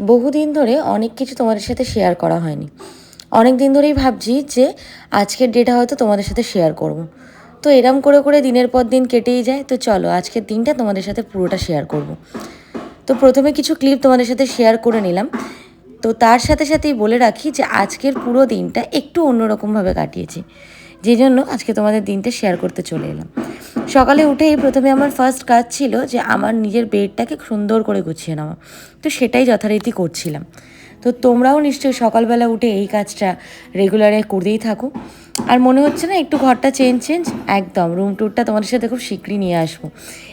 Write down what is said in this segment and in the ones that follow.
বহুদিন ধরে অনেক কিছু তোমাদের সাথে শেয়ার করা হয়নি। অনেক দিন ধরেই ভাবছি যে আজকের ডেটা হয়তো তোমাদের সাথে শেয়ার করব। তো এরম করে করে দিনের পর দিন কেটেই যায়। তো চলো, আজকের দিনটা তোমাদের সাথে পুরোটা শেয়ার করব। তো প্রথমে কিছু ক্লিপ তোমাদের সাথে শেয়ার করে নিলাম। তো তার সাথে সাথেই বলে রাখি যে আজকের পুরো দিনটা একটু অন্যরকমভাবে কাটিয়েছি। যে জন্য আজকে তোমাদের দিনটা শেয়ার করতে চলে এলাম। সকালে উঠেই প্রথমে আমার ফার্স্ট কাজ ছিল যে আমার নিজের বেডটাকে সুন্দর করে গুছিয়ে নেওয়া। তো সেটাই যথারীতি করছিলাম। তো তোমরাও নিশ্চয়ই সকালবেলা উঠে এই কাজটা রেগুলারে করতেই থাকো। আর মনে হচ্ছে না একটু ঘরটা চেঞ্জ চেঞ্জ একদম রুম টুরটা তোমাদের সাথে খুব শীঘ্রই নিয়ে আসব।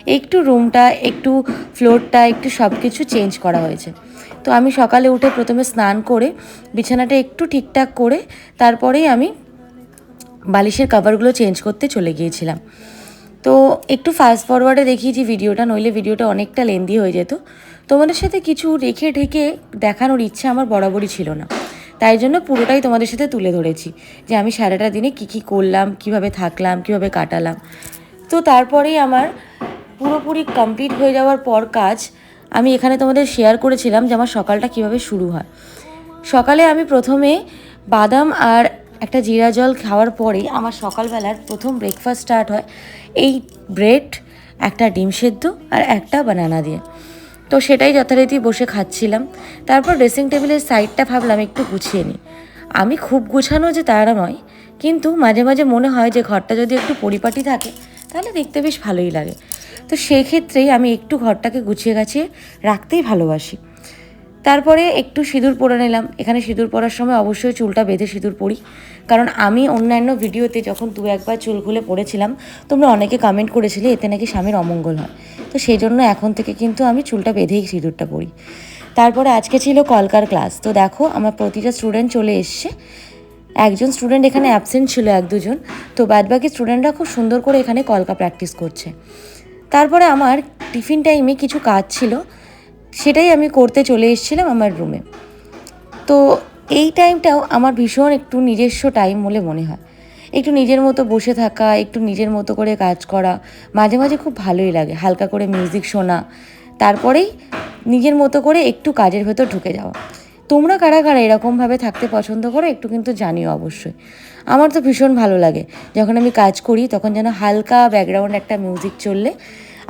একটু রুমটা একটু ফ্লোরটা একটু সব কিছু চেঞ্জ করা হয়েছে। তো আমি সকালে উঠে প্রথমে স্নান করে, বিছানাটা একটু ঠিকঠাক করে, তারপরেই আমি বালিশের কাভারগুলো চেঞ্জ করতে চলে গিয়েছিলাম। তো একটু ফাস্ট ফরওয়ার্ডে দেখিয়েছি ভিডিওটা, নইলে ভিডিওটা অনেকটা লেন্দি হয়ে যেত। তোমাদের সাথে কিছু রেখে ঢেকে দেখানোর ইচ্ছা আমার বরাবরই ছিল না। তাই জন্য পুরোটাই তোমাদের সাথে তুলে ধরেছি যে আমি সারাটা দিনে কী কী করলাম, কীভাবে থাকলাম, কীভাবে কাটালাম। তো তারপরেই আমার পুরোপুরি কমপ্লিট হয়ে যাওয়ার পর কাজ আমি এখানে তোমাদের শেয়ার করেছিলাম যে আমার সকালটা কীভাবে শুরু হয়। সকালে আমি প্রথমে বাদাম আর একটা জিরা জল খাওয়ার পরেই আমার সকালবেলার প্রথম ব্রেকফাস্ট স্টার্ট হয় এই ব্রেড একটা ডিম সেদ্ধ আর একটা বানানা দিয়ে। তো সেটাই যথারীতি বসে খাচ্ছিলাম। তারপর ড্রেসিং টেবিলের সাইডটা ভাবলাম একটু গুছিয়ে নিই। আমি খুব গুছানো যে তারা নয়, কিন্তু মাঝে মাঝে মনে হয় যে ঘরটা যদি একটু পরিপাটি থাকে, তাহলে দেখতে বেশ ভালোই লাগে। তো সেই ক্ষেত্রেই আমি একটু ঘরটাকে গুছিয়ে গাছিয়ে রাখতেই ভালোবাসি। তারপরে একটু সিঁদুর পরে নিলাম। এখানে সিঁদুর পরার সময় অবশ্যই চুলটা বেঁধে সিঁদুর পরি। কারণ আমি অন্যান্য ভিডিওতে যখন দু একবার চুল খুলে পড়েছিলাম, তোমরা অনেকে কমেন্ট করেছিলে, এতে নাকি স্বামীর অমঙ্গল হয়। তো সেই জন্য এখন থেকে কিন্তু আমি চুলটা বেঁধেই সিঁদুরটা পরি। তারপরে আজকে ছিল কলকার ক্লাস তো দেখো, আমার প্রতিটা স্টুডেন্ট চলে এসছে। একজন স্টুডেন্ট এখানে অ্যাবসেন্ট ছিল এক দুজন। তো বাদবাকি স্টুডেন্টরা খুব সুন্দর করে এখানে কলকা প্র্যাকটিস করছে। তারপরে আমার টিফিন টাইমে কিছু কাজ ছিল। সেটাই আমি করতে চলে এসেছিলাম আমার রুমে তো এই টাইমটাও আমার ভীষণ একটু নিজস্ব টাইম বলে মনে হয়। একটু নিজের মতো বসে থাকা, একটু নিজের মতো করে কাজ করা, মাঝে মাঝে খুব ভালোই লাগে। হালকা করে মিউজিক শোনা, তারপরেই নিজের মতো করে একটু কাজের ভেতর ঢুকে যাওয়া। তোমরা কারা কারা এরকমভাবে থাকতে পছন্দ করো একটু কিন্তু জানিও অবশ্যই। আমার তো ভীষণ ভালো লাগে। যখন আমি কাজ করি, তখন যেন হালকা ব্যাকগ্রাউন্ড একটা মিউজিক চললে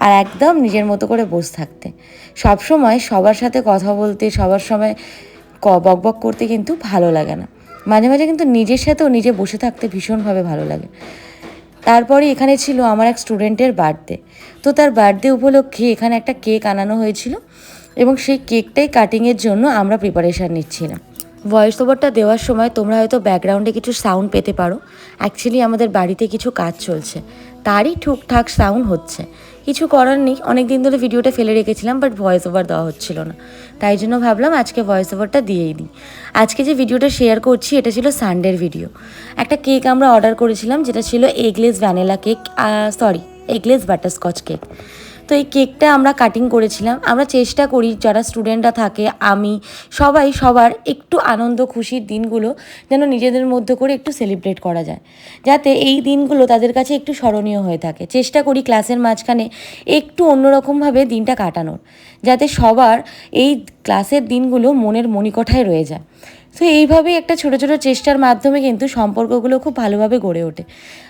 আর একদম নিজের মতো করে বসে থাকতে। সবসময় সবার সাথে কথা বলতে, সবার সময় ক, বক বক করতে কিন্তু ভালো লাগে না। মাঝে মাঝে কিন্তু নিজের সাথেও নিজে বসে থাকতে ভীষণভাবে ভালো লাগে। তারপরে এখানে ছিল আমার এক স্টুডেন্টের বার্থডে। তো তার বার্থডে উপলক্ষে এখানে একটা কেক আনানো হয়েছিল এবং সেই কেকটাই কাটিংয়ের জন্য আমরা প্রিপারেশান নিচ্ছিলাম। ভয়েস ওভারটা দেওয়ার সময় তোমরা হয়তো ব্যাকগ্রাউন্ডে কিছু সাউন্ড পেতে পারো। অ্যাকচুয়ালি আমাদের বাড়িতে কিছু কাজ চলছে। তারই ঠিকঠাক সাউন্ড হচ্ছে। কিছু করার নেই। অনেক দিন ধরে ভিডিওটা ফেলে রেখেছিলাম বাট ভয়েস ওভার দেওয়া হচ্ছিল না। তাই জন্য ভাবলাম আজকে ভয়েস ওভারটা দিয়েই দিই। আজকে যে ভিডিওটা শেয়ার করছি, এটা ছিল সানডের ভিডিও একটা কেক আমরা অর্ডার করেছিলাম, যেটা ছিল eggless vanilla cake sorry eggless butterscotch cake তো এই কেকটা আমরা কাটিং করেছিলাম। আমরা চেষ্টা করি যারা স্টুডেন্টরা থাকে, আমি, সবাই সবার একটু আনন্দ খুশির দিনগুলো যেন নিজেদের মধ্যে করে একটু সেলিব্রেট করা যায়। যাতে এই দিনগুলো তাদের কাছে একটু স্মরণীয় হয়ে থাকে। চেষ্টা করি ক্লাসের মাঝখানে একটু অন্যরকমভাবে দিনটা কাটানোর, যাতে সবার এই ক্লাসের দিনগুলো মনের মণিকঠায় রয়ে যায়। তো এইভাবেই একটা ছোটো ছোটো চেষ্টার মাধ্যমে কিন্তু সম্পর্কগুলো খুব ভালোভাবে গড়ে ওঠে।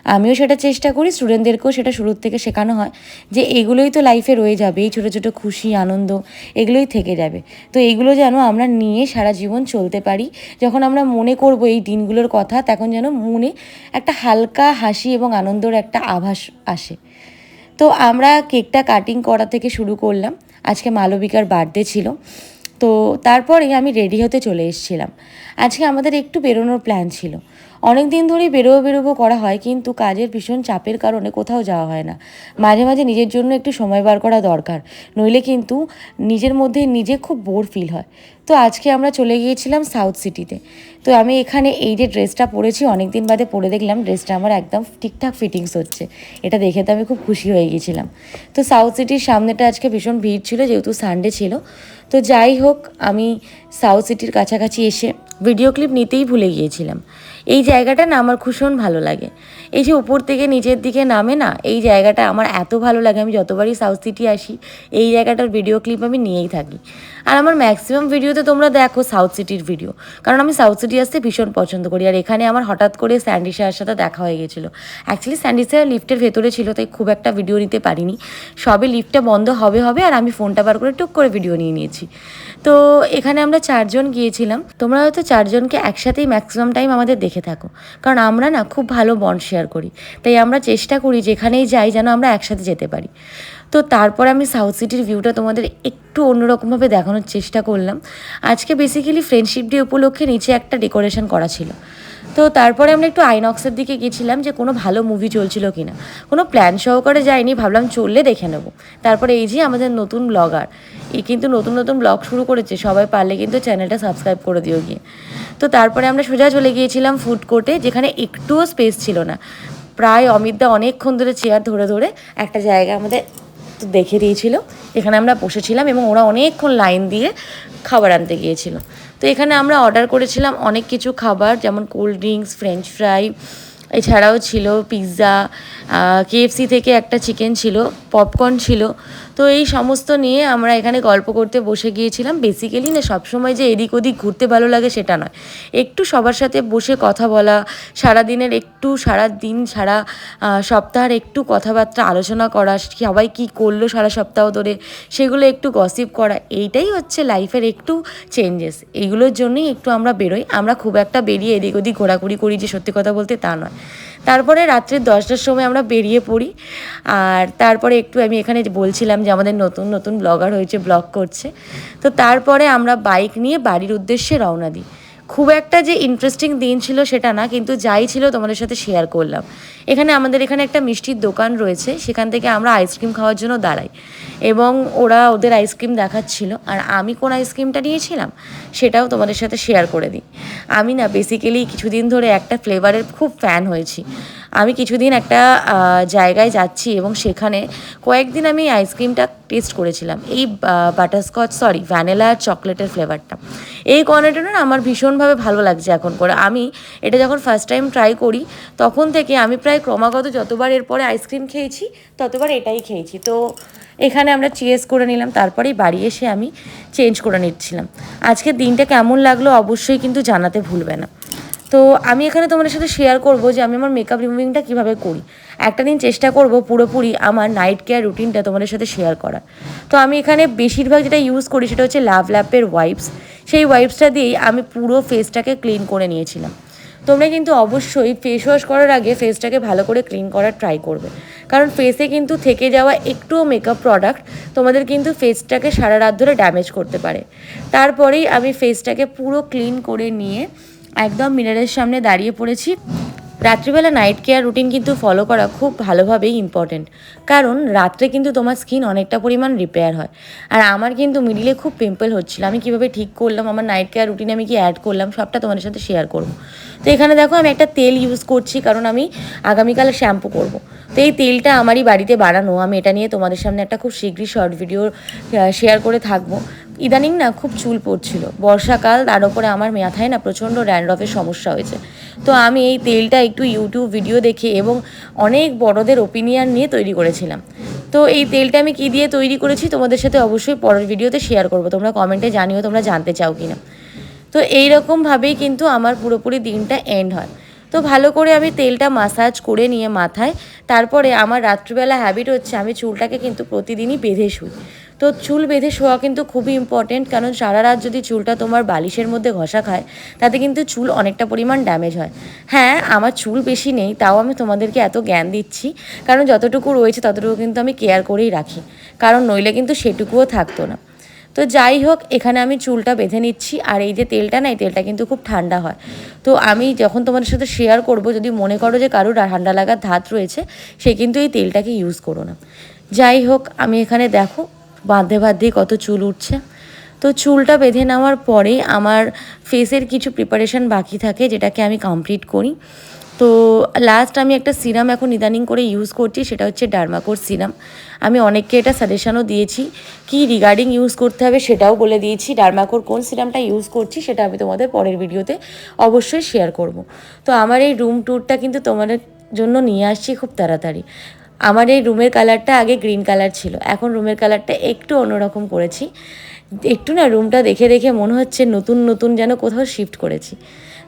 আমিও সেটা চেষ্টা করি স্টুডেন্টদেরকেও সেটা শুরুর থেকে শেখানো হয় যে এগুলোই তো লাইফে রয়ে যাবে, এই ছোটো ছোটো খুশি, আনন্দ এগুলোই থেকে যাবে। তো এগুলো যেন আমরা নিয়ে সারা জীবন চলতে পারি। যখন আমরা মনে করব এই দিনগুলোর কথা, তখন যেন মনে একটা হালকা হাসি এবং আনন্দর একটা আভাস আসে। তো আমরা কেকটা কাটিং করা থেকে শুরু করলাম। আজকে মালবিকার বার্থডে ছিল। তো তারপরে আমি রেডি হতে চলে এসেছিলাম। আজকে আমাদের একটু বেরোনোর প্ল্যান ছিল। অনেক দিন ধরেই বেরোবো বেরোবো করা হয়, কিন্তু কাজের ভীষণ চাপের কারণে কোথাও যাওয়া হয় না। মাঝে মাঝে নিজের জন্য একটু সময় বার করা দরকার, নইলে কিন্তু নিজের মধ্যে নিজে খুব বোর ফিল হয়। তো আজকে আমরা চলে গিয়েছিলাম সাউথ সিটিতে। তো আমি এখানে এই যে ড্রেসটা পরেছি অনেক দিন বাদে পরে দেখলাম ড্রেসটা আমার একদম ঠিকঠাক ফিটিংস হচ্ছে। এটা দেখে তো আমি খুব খুশি হয়ে গিয়েছিলাম। তো সাউথ সিটির সামনেটা আজকে ভীষণ ভিড় ছিল, যেহেতু সানডে ছিল। তো যাই হোক, আমি সাউথ সিটির কাছাকাছি এসে ভিডিও ক্লিপ নিতেই ভুলে গিয়েছিলাম। এই জায়গাটা না আমার ভীষণ ভালো লাগে। এই যে উপর থেকে নিচের দিকে নামে না, এই জায়গাটা আমার এত ভালো লাগে, আমি যতবারই সাউথ সিটি আসি, এই জায়গাটার ভিডিও ক্লিপ আমি নিয়েই থাকি। আর আমার ম্যাক্সিমাম ভিডিওতে তোমরা দেখো সাউথ সিটির ভিডিও কারণ আমি সাউথ সিটি আসতে ভীষণ পছন্দ করি, আর এখানে আমার হঠাৎ করে স্যান্ডি সাথে দেখা হয়ে গেছিল। অ্যাকচুয়ালি স্যান্ডি স্যার লিফটের ভেতরে ছিল, তাই খুব একটা ভিডিও নিতে পারিনি। সবে লিফটটা বন্ধ হবে হবে, আর আমি ফোনটা বার করে টুক করে ভিডিও নিয়ে নিয়েছি। তো এখানে আমরা চারজন গিয়েছিলাম, তোমরা হয়তো চারজনকে একসাথেই ম্যাক্সিমাম টাইম আমাদের দেখে থাকো। কারণ আমরা না খুব ভালো বন্ড শেয়ার করি। তাই আমরা চেষ্টা করি যেখানেই যাই যেন আমরা একসাথে যেতে পারি। তো তারপর আমি সাউথ সিটির ভিউটা তোমাদের একটু অন্যরকমভাবে দেখানোর চেষ্টা করলাম। আজকে বেসিক্যালি ফ্রেন্ডশিপ ডে উপলক্ষে নিচে একটা ডেকোরেশন করা ছিল। তো তারপরে আমরা একটু আইনক্সের দিকে গেছিলাম যে কোনো ভালো মুভি চলছিল কি না কোনো প্ল্যান সহকারে যাইনি, ভাবলাম চললে দেখে নেব। তারপরে এই যে আমাদের নতুন ব্লগার এই কিন্তু নতুন নতুন ব্লগ শুরু করেছে, সবাই পারলে কিন্তু চ্যানেলটা সাবস্ক্রাইব করে দিও গিয়ে। তো তারপরে আমরা সোজা চলে গিয়েছিলাম ফুড কোর্টে যেখানে একটুও স্পেস ছিল না। প্রায় অমিতদা অনেকক্ষণ ধরে চেয়ার ধরে ধরে একটা জায়গা আমাদের দেখে দিয়েছিল। এখানে আমরা বসেছিলাম এবং ওরা অনেকক্ষণ লাইন দিয়ে খাবার আনতে গিয়েছিল। তো এখানে আমরা অর্ডার করেছিলাম অনেক কিছু খাবার, যেমন কোল্ড ড্রিঙ্কস, ফ্রেঞ্চ ফ্রাই, এছাড়াও ছিল পিৎজা কেএফসি থেকে একটা চিকেন ছিল, পপকর্ন ছিল। তো এই সমস্ত নিয়ে আমরা এখানে গল্প করতে বসে গিয়েছিলাম। বেসিক্যালি না, সবসময় যে এদিক ওদিক ঘুরতে ভালো লাগে সেটা নয়। একটু সবার সাথে বসে কথা বলা সারা দিনের একটু, সারা দিন, সারা সপ্তাহের একটু কথাবার্তা আলোচনা করা, সবাই কী করল সারা সপ্তাহ ধরে, সেগুলো একটু গসিপ করা, এইটাই হচ্ছে লাইফের একটু চেঞ্জেস এইগুলোর জন্যই একটু আমরা বেরোই। আমরা খুব একটা বেরিয়ে এদিক ওদিক ঘোরাঘুরি করি যে সত্যি কথা বলতে তা নয়। তারপরে রাত্রে দশটার সময় আমরা বেরিয়ে পড়ি। আর তারপরে একটু আমি এখানে বলছিলাম যে আমাদের নতুন নতুন ব্লগার হয়েছে, ব্লগ করছে। তো তারপরে আমরা বাইক নিয়ে বাড়ির উদ্দেশ্যে রওনা দিই। খুব একটা যে ইন্টারেস্টিং দিন ছিল সেটা না, কিন্তু যাই ছিল তোমাদের সাথে শেয়ার করলাম। এখানে আমাদের এখানে একটা মিষ্টির দোকান রয়েছে, সেখান থেকে আমরা আইসক্রিম খাওয়ার জন্য দাঁড়াই। এবং ওরা ওদের আইসক্রিম দেখাচ্ছিল, আর আমি কোন আইসক্রিমটা নিয়েছিলাম সেটাও তোমাদের সাথে শেয়ার করে দিই। আমি না বেসিক্যালি কিছুদিন ধরে একটা ফ্লেভারের খুব ফ্যান হয়েছি। আমি কিছুদিন একটা জায়গায় যাচ্ছি এবং সেখানে কয়েকদিন আমি আইসক্রিমটা টেস্ট করেছিলাম। এই বাটারস্কচ সরি ভ্যানিলা আর চকলেটের ফ্লেভারটা এই কোয়ালিটিটা না আমার ভীষণভাবে ভালো লাগছে এখন করে। আমি এটা যখন ফার্স্ট টাইম ট্রাই করি, তখন থেকে আমি প্রায় ক্রমাগত যতবার এরপরে আইসক্রিম খেয়েছি, ততবার এটাই খেয়েছি। তো এখানে আমরা চেস করে নিলাম তারপরেই বাড়ি এসে আমি চেঞ্জ করে নিচ্ছিলাম। আজকের দিনটা কেমন লাগল অবশ্যই কিন্তু জানাতে ভুলবে না। তো আমি এখানে তোমাদের সাথে শেয়ার করব যে আমি আমার মেকআপ রিমুভিংটা কীভাবে করি। একটা দিন চেষ্টা করব পুরোপুরি আমার নাইট কেয়ার রুটিনটা তোমাদের সাথে শেয়ার করার। তো আমি এখানে বেশিরভাগ যেটা ইউজ করি সেটা হচ্ছে লাভ ল্যাপের ওয়াইপস সেই ওয়াইপসটা দিয়েই আমি পুরো ফেসটাকে ক্লিন করে নিয়েছিলাম। তোমরা কিন্তু অবশ্যই ফেস ওয়াশ করার আগে ফেসটাকে ভালো করে ক্লিন করার ট্রাই করবে। কারণ ফেসে কিন্তু থেকে যাওয়া একটুও মেকআপ প্রোডাক্ট তোমাদের কিন্তু ফেসটাকে সারা রাত ধরে ড্যামেজ করতে পারে। তারপরেই আমি ফেসটাকে পুরো ক্লিন করে নিয়ে একদম মিনারের সামনে দাঁড়িয়ে পড়েছি। রাত্রিবেলা নাইট কেয়ার রুটিন কিন্তু ফলো করা খুব ভালোভাবেই ইম্পর্টেন্ট কারণ রাত্রে কিন্তু তোমার স্কিন অনেকটা পরিমাণ রিপেয়ার হয়। আর আমার কিন্তু মিডিলে খুব পিম্পল হচ্ছিল। আমি কীভাবে ঠিক করলাম, আমার নাইট কেয়ার রুটিনে আমি কি অ্যাড করলাম, সবটা তোমাদের সাথে শেয়ার করব। তো এখানে দেখো আমি একটা তেল ইউজ করছি, কারণ আমি আগামীকাল শ্যাম্পু করব। তো এই তেলটা আমারই বাড়িতে বানানো আমি এটা নিয়ে তোমাদের সামনে একটা খুব শীঘ্রই শর্ট ভিডিও শেয়ার করে থাকব। ইদানিং না খুব চুল পড়ছিল। বর্ষাকাল, তার উপরে আমার মাথায় না প্রচণ্ড র্যান্ড্রফের সমস্যা হয়েছে। তো আমি এই তেলটা একটু ইউটিউব ভিডিও দেখে এবং অনেক বড়দের ওপিনিয়ন নিয়ে তৈরি করেছিলাম। তো এই তেলটা আমি কী দিয়ে তৈরি করেছি তোমাদের সাথে অবশ্যই পরের ভিডিওতে শেয়ার করব। তোমরা কমেন্টে জানিও তোমরা জানতে চাও কি না তো এইরকমভাবেই কিন্তু আমার পুরোপুরি দিনটা এন্ড হয়। তো ভালো করে আমি তেলটা মাসাজ করে নিয়ে মাথায়, তারপরে আমার রাত্রিবেলা হ্যাবিট হচ্ছে আমি চুলটাকে কিন্তু প্রতিদিনই বেঁধে শুই। তো চুল বেঁধে শোয়া কিন্তু খুবই ইম্পর্টেন্ট কারণ সারা রাত যদি চুলটা তোমার বালিশের মধ্যে ঘষা খায়, তাতে কিন্তু চুল অনেকটা পরিমাণ ড্যামেজ হয়। হ্যাঁ আমার চুল বেশি নেই, তাও আমি তোমাদেরকে এত জ্ঞান দিচ্ছি, কারণ যতটুকু রয়েছে ততটুকু কিন্তু আমি কেয়ার করেই রাখি, কারণ নইলে কিন্তু সেটুকুও থাকতো না। তো যাই হোক, এখানে আমি চুলটা বেঁধে নিচ্ছি, আর এই যে তেলটা না, এই তেলটা কিন্তু খুব ঠান্ডা হয়। তো আমি যখন তোমাদের সাথে শেয়ার করব, যদি মনে করো যে কারোর ঠান্ডা লাগার ধাত রয়েছে, সে কিন্তু এই তেলটাকে ইউজ করো না। যাই হোক, আমি এখানে দেখো বাঁধে বাঁধে কত চুল উঠছে। তো চুলটা বেঁধে নেওয়ার পরে আমার ফেসের কিছু প্রিপারেশন বাকি থাকে, যেটাকে আমি কমপ্লিট করি। তো লাস্ট আমি একটা সিরাম এখন ইদানিং করে ইউজ করছি, সেটা হচ্ছে ডার্মাকোর সিরাম আমি অনেককে এটা সাজেশানও দিয়েছি, কি রিগার্ডিং ইউজ করতে হবে সেটাও বলে দিয়েছি ডার্মাকোর কোন সিরামটা ইউজ করছি সেটা আমি তোমাদের পরের ভিডিওতে অবশ্যই শেয়ার করব। তো আমার এই রুম ট্যুরটা কিন্তু তোমাদের জন্য নিয়ে আসছি খুব তাড়াতাড়ি। আমার এই রুমের কালারটা আগে গ্রিন কালার ছিল। এখন রুমের কালারটা একটু অন্যরকম করেছি। একটু না রুমটা দেখে দেখে মনে হচ্ছে নতুন নতুন যেন কোথাও শিফট করেছি।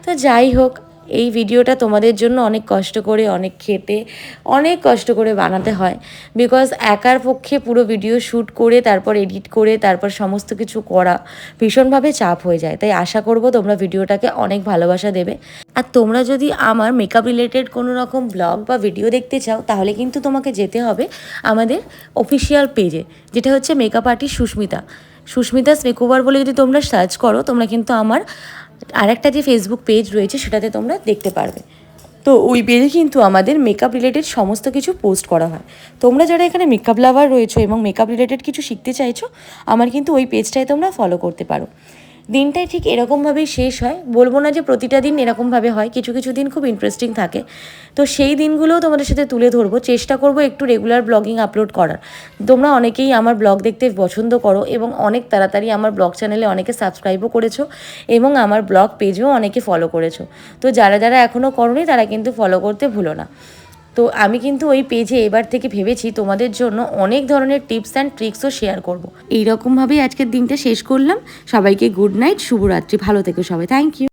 তো যাই হোক, এই ভিডিওটা তোমাদের জন্য অনেক কষ্ট করে, অনেক খেটে, অনেক কষ্ট করে বানাতে হয়। বিকজ একার পক্ষে পুরো ভিডিও শ্যুট করে, তারপর এডিট করে, তারপর সমস্ত কিছু করা ভীষণভাবে চাপ হয়ে যায়। তাই আশা করব তোমরা ভিডিওটাকে অনেক ভালোবাসা দেবে। আর তোমরা যদি আমার মেকআপ রিলেটেড কোনো রকম ব্লগ বা ভিডিও দেখতে চাও, তাহলে কিন্তু তোমাকে যেতে হবে আমাদের অফিসিয়াল পেজে যেটা হচ্ছে makeup artist Susmita. Susmita's makeover বলে যদি তোমরা সার্চ করো, তোমরা কিন্তু আমার আরেকটা যে ফেসবুক পেজ রয়েছে, সেটাতে তোমরা দেখতে পারবে। তো ওই পেজে কিন্তু আমাদের মেকআপ রিলেটেড সমস্ত কিছু পোস্ট করা হয়। তোমরা যারা এখানে মেকআপ লাভার রয়েছো এবং মেকআপ রিলেটেড কিছু শিখতে চাইছো, আমার কিন্তু ওই পেজটাই তোমরা ফলো করতে পারো। দিনটাই ঠিক এরকমভাবেই শেষ হয়। বলব না যে প্রতিটা দিন এরকমভাবে হয়, কিছু কিছু দিন খুব ইন্টারেস্টিং থাকে। তো সেই দিনগুলোও তোমাদের সাথে তুলে ধরবো। চেষ্টা করব একটু রেগুলার ব্লগিং আপলোড করার। তোমরা অনেকেই আমার ব্লগ দেখতে পছন্দ করো এবং অনেক তাড়াতাড়ি আমার ব্লগ চ্যানেলে অনেকে সাবস্ক্রাইবও করেছ এবং আমার ব্লগ পেজেও অনেকে ফলো করেছ। তো যারা যারা এখনও করনি তারা কিন্তু ফলো করতে ভুলো না। তো আমি কিন্তু ওই পেজে এবার থেকে ভেবেছি তোমাদের জন্য অনেক ধরনের টিপস অ্যান্ড ট্রিক্সও শেয়ার করব। এইরকমভাবেই আজকের দিনটা শেষ করলাম। সবাইকে গুড নাইট শুভরাত্রি। ভালো থেকো সবাই। Thank you